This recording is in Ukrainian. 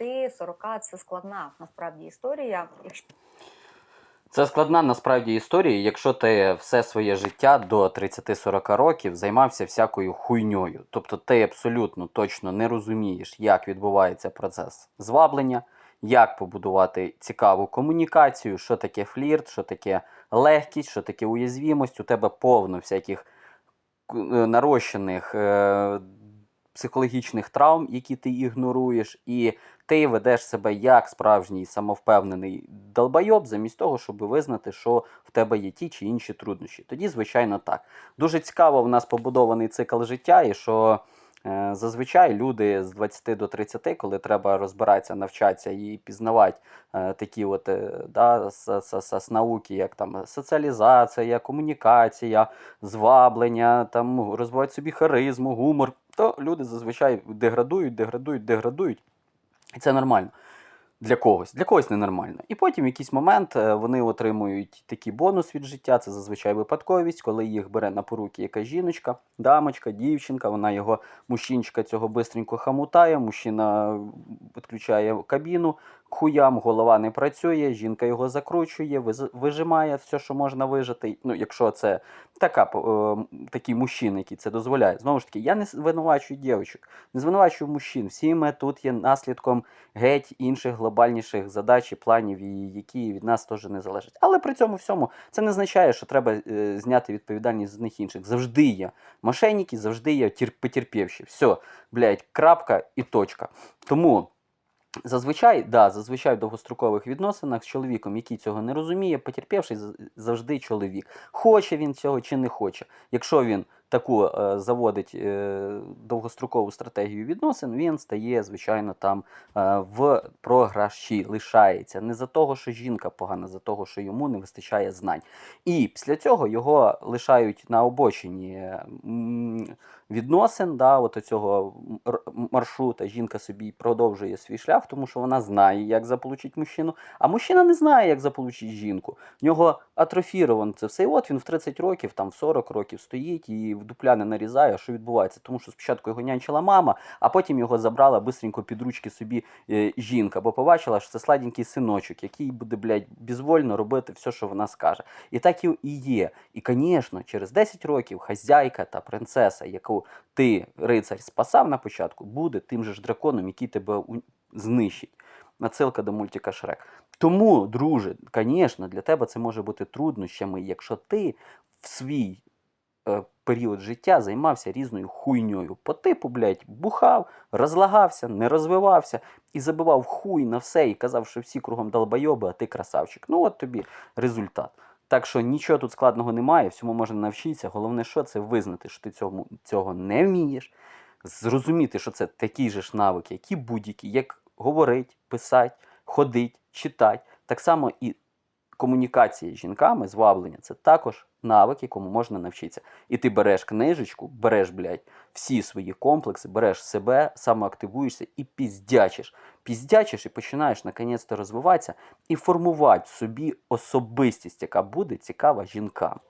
30-40 це складна насправді історія. Це складна насправді історія, якщо ти все своє життя до 30-40 років займався всякою хуйньою. Тобто ти абсолютно точно не розумієш, як відбувається процес зваблення, як побудувати цікаву комунікацію, що таке флірт, що таке легкість, що таке уязвімость. У тебе повно всяких е, нарощених е, психологічних травм, які ти ігноруєш, і ти ведеш себе як справжній самовпевнений долбайоб, замість того, щоб визнати, що в тебе є ті чи інші труднощі. Тоді, звичайно, так. Дуже цікаво в нас побудований цикл життя, і що зазвичай люди з 20 до 30, коли треба розбиратися, навчатися і пізнавати е, такі от е, да, с, с, с, с науки, як там соціалізація, комунікація, зваблення, там розвивати собі харизму, гумор, то люди зазвичай деградують, деградують, деградують. І це нормально. Для когось, для когось ненормально. І потім в якийсь момент е, вони отримують такий бонус від життя. Це зазвичай випадковість, коли їх бере на поруки якась жіночка, дамочка, дівчинка, вона його мужчинчика цього бистренько хамутає, мужчина підключає кабіну, хуям, голова не працює, жінка його закручує, вижимає все, що можна вижити. Ну, якщо це така, е, такий мужчина, який це дозволяє. Знову ж таки, я не звинувачую дівчинок, не звинувачую мужчин. Всі ми тут є наслідком геть інших глобальніших задач і планів, які від нас теж не залежать. Але при цьому всьому це не означає, що треба е, зняти відповідальність з них інших. Завжди є мошенники, завжди є потерпівші. Все, блядь, крапка і точка. Тому. Зазвичай, да, зазвичай в довгострокових відносинах з чоловіком, який цього не розуміє, потерпівший завжди чоловік. Хоче він цього чи не хоче. Якщо він таку е, заводить е, довгострокову стратегію відносин, він стає, звичайно, там е, в програші, лишається. Не за того, що жінка погана, за того, що йому не вистачає знань. І після цього його лишають на обочині відносин, да, от цього маршрута. Жінка собі продовжує свій шлях, тому що вона знає, як заполучити мужчину, а мужчина не знає, як заполучити жінку. В нього атрофіровано це все. І от він в 30 років, там в 40 років стоїть і в дупля не нарізає. Що відбувається? Тому що спочатку його нянчила мама, а потім його забрала бистренько під ручки собі е, жінка, бо побачила, що це сладенький синочок, який буде, блядь, безвольно робити все, що вона скаже. І так і є. І, звісно, через 10 років хазяйка та принцеса, яку ти, рицарь, спасав на початку, буде тим же ж драконом, який тебе знищить. Надсилка до мультика Шрек. Тому, друже, звісно, для тебе це може бути труднощами, якщо ти в свій е, період життя займався різною хуйньою. По типу, блядь, бухав, розлагався, не розвивався і забивав хуй на все і казав, що всі кругом долбойоби, а ти красавчик. Ну от тобі результат. Так що нічого тут складного немає, всьому можна навчитися. Головне, що це визнати, що ти цьому, цього не вмієш, зрозуміти, що це такі же ж навики, які будь-які, як говорить, писати, ходить, читати. Так само і комунікація з жінками, зваблення це також навик, якому можна навчитися. І ти береш книжечку, береш, блядь, всі свої комплекси, береш себе, самоактивуєшся і піздячиш. Піздячиш і починаєш наконець-то розвиватися і формувати в собі особистість, яка буде цікава жінкам.